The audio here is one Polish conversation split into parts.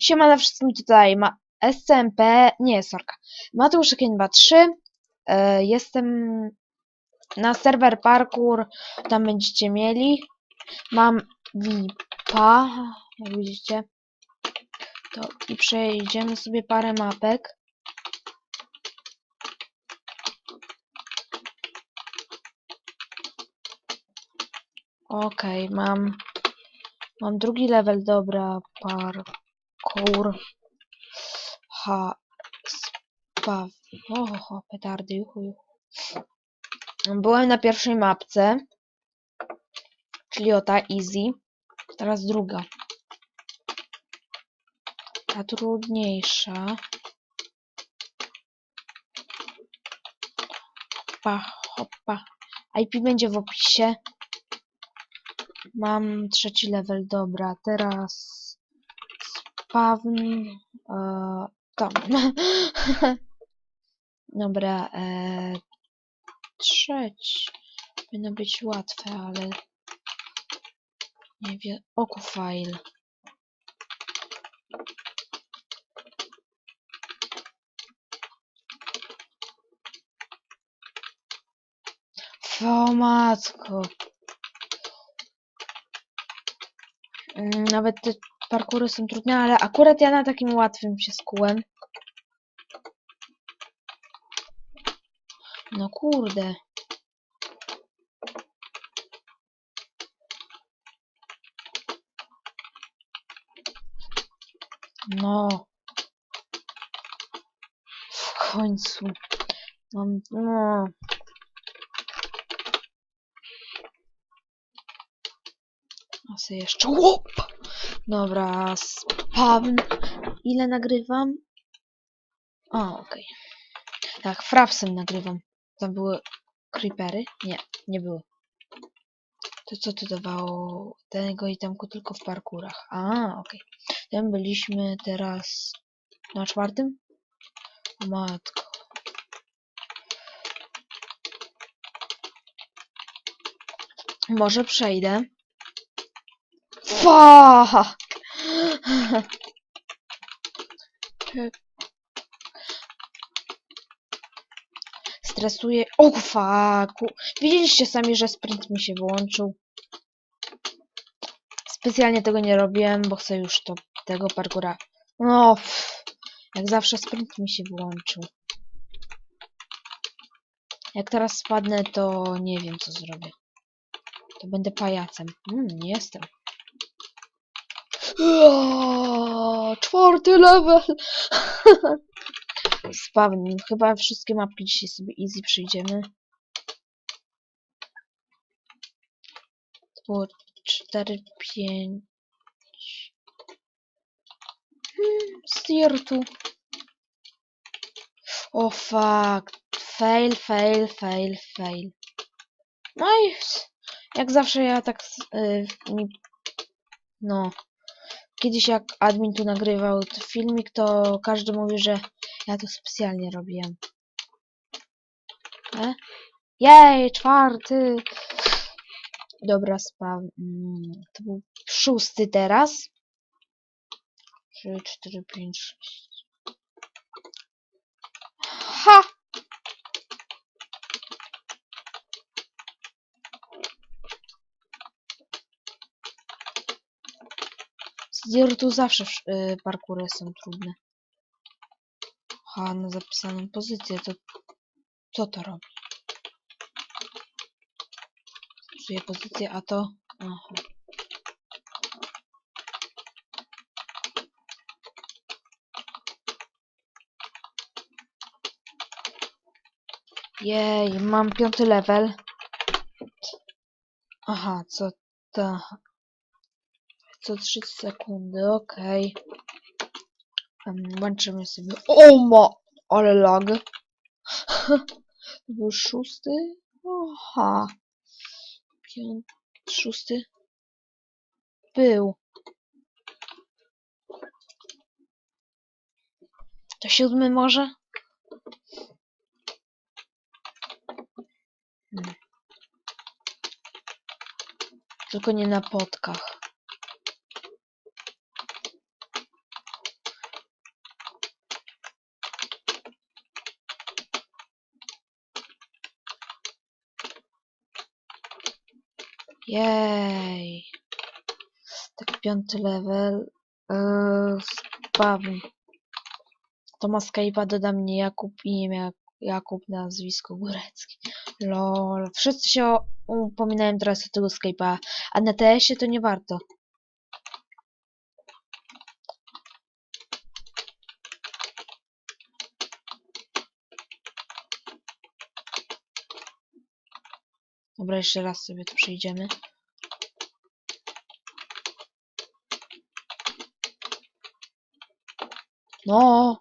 Siema na wszystkim tutaj ma SCMP, nie, sorka, Mateusz Kienba 3. E, jestem na serwer parkour, tam będziecie mieli. Mam VIPa, jak widzicie. To i przejdziemy sobie parę mapek. Okej, mam mam drugi level, dobra, parkour. Ha, spaw. Oho, petardy, juchu, juchu. Byłem na pierwszej mapce, czyli o ta easy. Teraz druga. Ta trudniejsza. Hoppa, hoppa. IP będzie w opisie. Mam trzeci level, dobra. Teraz spawn. E, tam. dobra, e, trzeci. Powinno być łatwe, ale nie wiem. Oku file. O. Mm, Nawet te parkury są trudne, ale akurat ja na takim łatwym się skułem. No kurde. No. W końcu. Mam, no. A sobie jeszcze. Łop! Dobra, spawn. Ile nagrywam? O, okej. Tak, frapsem nagrywam. Tam były creepery? Nie, nie były. To co to dawało? Tego itemku tylko w parkurach. A, okej. Tam byliśmy teraz na czwartym? Matko. Może przejdę. Fuck! Stresuję. O fuck! Widzieliście sami, że sprint mi się wyłączył. Specjalnie tego nie robiłem, bo chcę już to, tego parkura. No, pff, jak zawsze sprint mi się wyłączył. Jak teraz spadnę, to nie wiem co zrobię. To będę pajacem. Mm, nie jestem. Uaa, Czwarty level! Spawn. Chyba wszystkie mapki dzisiaj sobie easy przyjdziemy. Było 4, 5. Hmm, Stirtu. O fuck. Fail, fail, fail, fail. No i jak zawsze ja tak y, mi, no kiedyś jak admin tu nagrywał t- filmik, to każdy mówi, że ja to specjalnie robiłem. E? Jej, czwarty! Dobra, spam. Mm, to był szósty teraz. 3, 4, 5, 6. Ha! Dirtu zawsze wsz- y, parkury są trudne. Ha, na zapisaną pozycję, to co to robi? Psuje pozycję, a to... Aha. Jej, mam piąty level. Aha, co ta... Co 3 sekundy, okej. Okay. Łączymy sobie... O ma! Ale lag. Był szósty? Aha. Piąty, szósty. Był. To siódmy może? Hmm. Tylko nie na podkach. Jej. Tak piąty level. Yy, spawn. To Skype'a doda mnie Jakub i nie miał Jakub nazwisko góreckie. Lol. Wszyscy się upominają teraz o tego Skype'a, a na TS-ie to nie warto. Dobra, jeszcze raz sobie tu przejdziemy. No.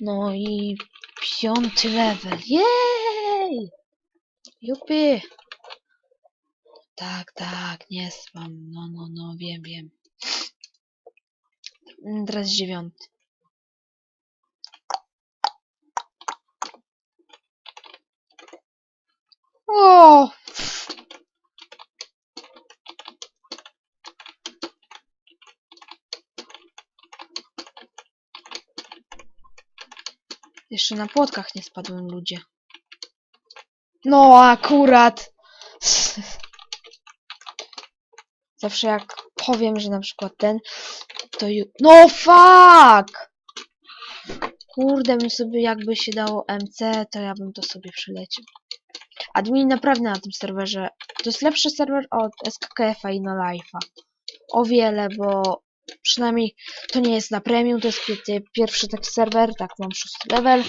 No i piąty level. Jej! Jupy! Tak, tak, nie spam. No, no, no, wiem, wiem. Teraz dziewiąty. O! Jeszcze na płotkach nie spadłem ludzie. No akurat. Zawsze jak powiem, że na przykład ten, to ju... No fuck! Kurde, bym sobie jakby się dało MC, to ja bym to sobie przyleciał. Admin naprawdę na tym serwerze. To jest lepszy serwer od SKKF-a i No Life'a. O wiele, bo przynajmniej to nie jest na premium, to jest pi- pierwszy taki serwer, tak mam szósty level.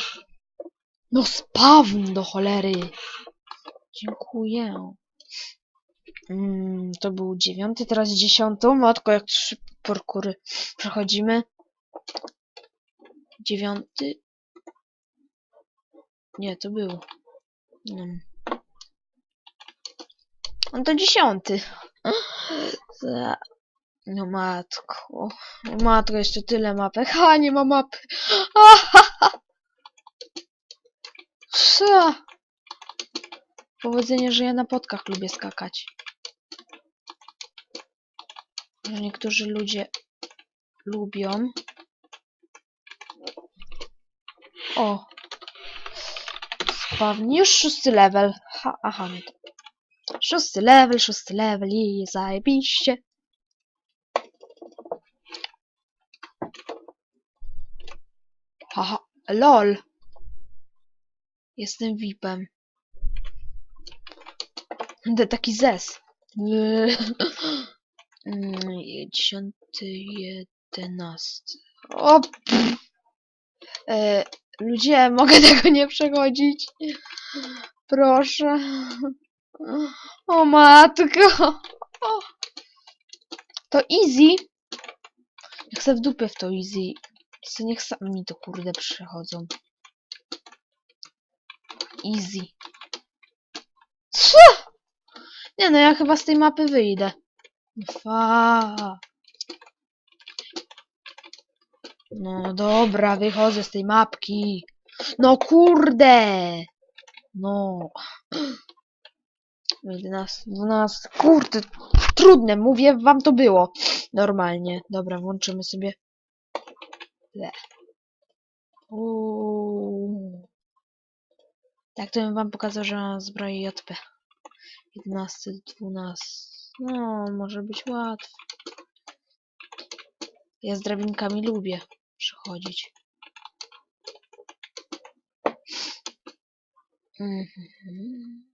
No spawn do cholery. Dziękuję. Mm, to był dziewiąty, teraz dziesiątą. Matko, jak trzy parkury przechodzimy. Dziewiąty. Nie, to był. Mm. On to dziesiąty. No matko. No matko, jeszcze tyle mapek. Ha, nie ma mapy. Sza. Powodzenie, że ja na podkach lubię skakać. Że niektórzy ludzie lubią. O. Spawn. Już szósty level. Ha, aha, nie to. Szósty level, szósty level i zajebiście. Haha, lol. Jestem VIPem. Będę taki zes. Mm, Dziesiąty, jedenasty. O! E, ludzie, mogę tego nie przechodzić? Proszę. O matko. To easy. Jak se w dupie w to easy. Co niech sami to kurde przechodzą. Easy. Co? Nie no, ja chyba z tej mapy wyjdę. Fa. No dobra, wychodzę z tej mapki. No kurde. No. 11, 12. Kurde, trudne, mówię wam to było. Normalnie. Dobra, włączymy sobie. Le. Uuu. Tak, to bym wam pokazał, że mam zbroję JP. 11, 12. No, może być łatwo. Ja z drabinkami lubię przechodzić. Mhm.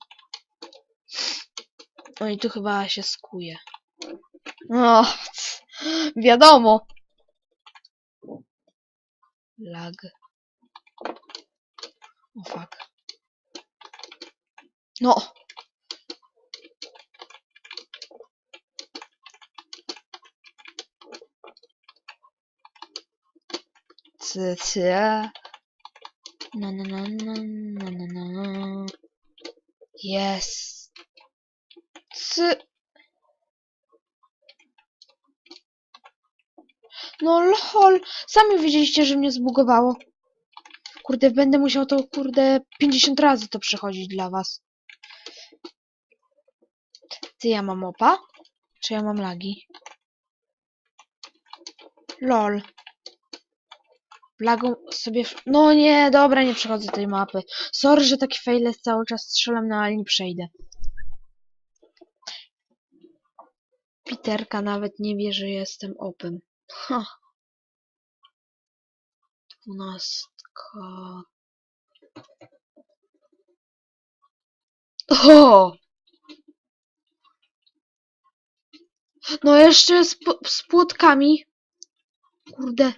No i tu chyba się skuje. O, wiadomo. Lag. O fuck. No. C, c. Na, na, na, na, na, na, na. Jest. No lol, sami widzieliście, że mnie zbugowało. Kurde, będę musiał to, kurde, 50 razy to przechodzić dla was. Ty, ja mam opa? Czy ja mam lagi? Lol. Lagą sobie... No nie, dobra, nie przechodzę tej mapy. Sorry, że taki fail cały czas strzelam, no ale nie przejdę. Piterka nawet nie wie, że jestem opem. Ha. Dwunastka. O! No jeszcze z, z płotkami. Kurde.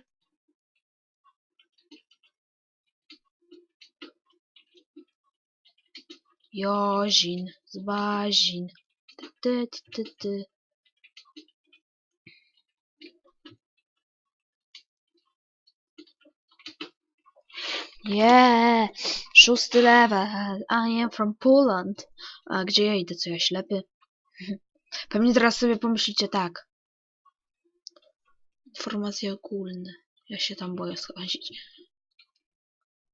Jozin. Ty, ty, ty, ty, ty. Yeah, szósty level. I am from Poland. A gdzie ja idę? Co ja ślepy? Pewnie teraz sobie pomyślicie tak. Informacje ogólne. Ja się tam boję schodzić.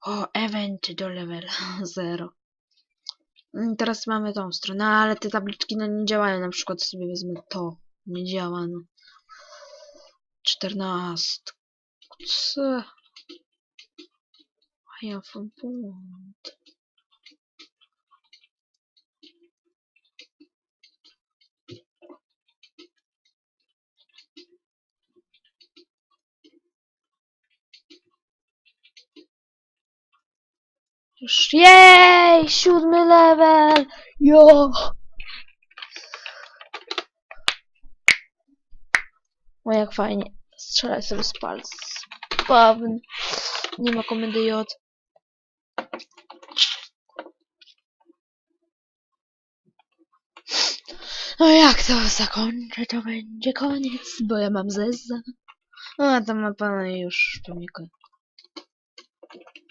O, event do level 0. Mm, Teraz mamy tą stronę, ale te tabliczki no nie działają. Na przykład sobie wezmę to. Nie działa, no. 14. Co? Am from Poland. Już jej! Siódmy level! Jo! O jak fajnie. Strzelaj sobie z palca. Spawn. Nie ma komendy J. No jak to zakończę, to będzie koniec, bo ja mam zeza. No a ta mapa już pewnie.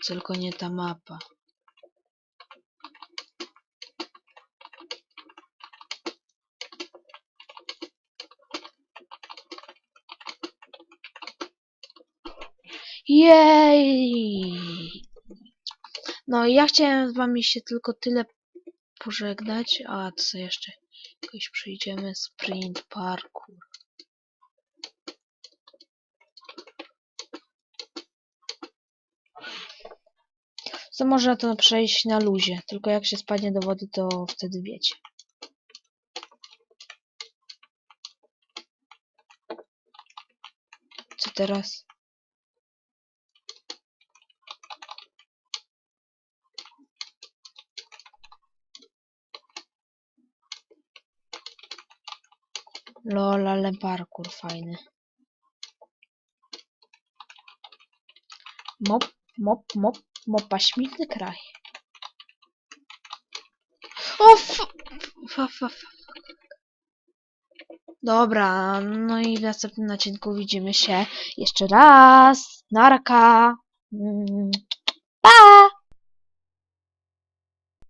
Tylko nie ta mapa. Jej! No ja chciałem z wami się tylko tyle pożegnać. A co jeszcze? Jakoś przejdziemy sprint parkour. Co można to przejść na luzie, tylko jak się spadnie do wody, to wtedy wiecie. Co teraz? Lol, ale parkour fajny. Mop, mop, mop, mopa, śmieszny kraj. O, f... fa, fa. Dobra, no i w następnym odcinku widzimy się jeszcze raz. Narka. Mm, Pa!